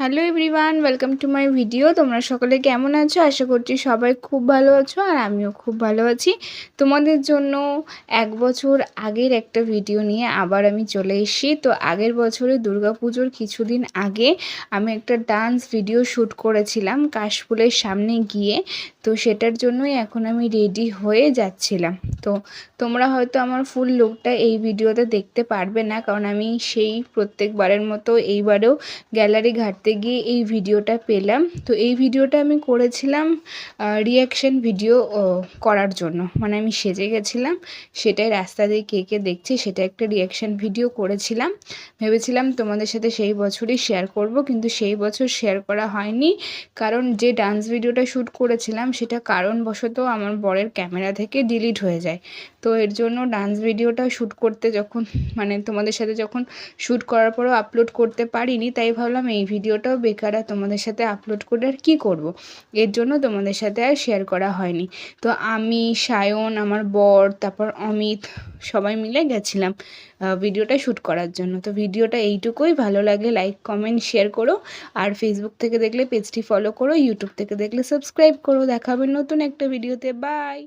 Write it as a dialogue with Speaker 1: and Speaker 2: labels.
Speaker 1: Hello everyone, welcome to my video. তোমরা সকলে কেমন আছো? আশা করছি সবাই খুব ভালো আছো আর আমিও খুব ভালো আছি। তোমাদের জন্য এক বছর আগের একটা ভিডিও নিয়ে আবার আমি চলে এসেছি। তো আগের বছরে পুজোর কিছুদিন আগে আমি একটা ডান্স ভিডিও শ্যুট করেছিলাম কাশফুলের সামনে গিয়ে। তো সেটার জন্যই এখন আমি রেডি হয়ে যাচ্ছিলাম। তো তোমরা হয়তো আমার ফুল লুকটা এই ভিডিওতে দেখতে পারবে না, কারণ আমি সেই প্রত্যেকবারের মতো এইবারেও গ্যালারি ঘাটতে করতে গিয়ে এই ভিডিওটা পেলাম। তো এই ভিডিওটা আমি করেছিলাম রিয়াকশান ভিডিও করার জন্য। মানে আমি সেজে গেছিলাম, সেটাই রাস্তা দিয়ে কে কে দেখছে, সেটা একটা রিয়াকশান ভিডিও করেছিলাম। ভেবেছিলাম তোমাদের সাথে সেই বছরই শেয়ার করব, কিন্তু সেই বছর শেয়ার করা হয়নি। কারণ যে ডান্স ভিডিওটা শ্যুট করেছিলাম, সেটা কারণবশত আমার বরের ক্যামেরা থেকে ডিলিট হয়ে যায়। তো এর জন্য ডান্স ভিডিওটা শ্যুট করতে যখন মানে তোমাদের সাথে যখন শ্যুট করার পরও আপলোড করতে পারিনি, তাই ভাবলাম এই ভিডিওটাও বেকার আর তোমাদের সাথে আপলোড করে আর কী করব। এর জন্য তোমাদের সাথে আর শেয়ার করা হয়নি। তো আমি, সায়ন, আমার বর, তারপর অমিত সবাই মিলে গেছিলাম ভিডিওটা শ্যুট করার জন্য। তো ভিডিওটা এইটুকুই। ভালো লাগলে লাইক কমেন্ট শেয়ার করো। আর ফেসবুক থেকে দেখলে পেজটি ফলো করো ইউটিউব থেকে দেখলে সাবস্ক্রাইব করো। দেখাবে নতুন একটা ভিডিওতে বাই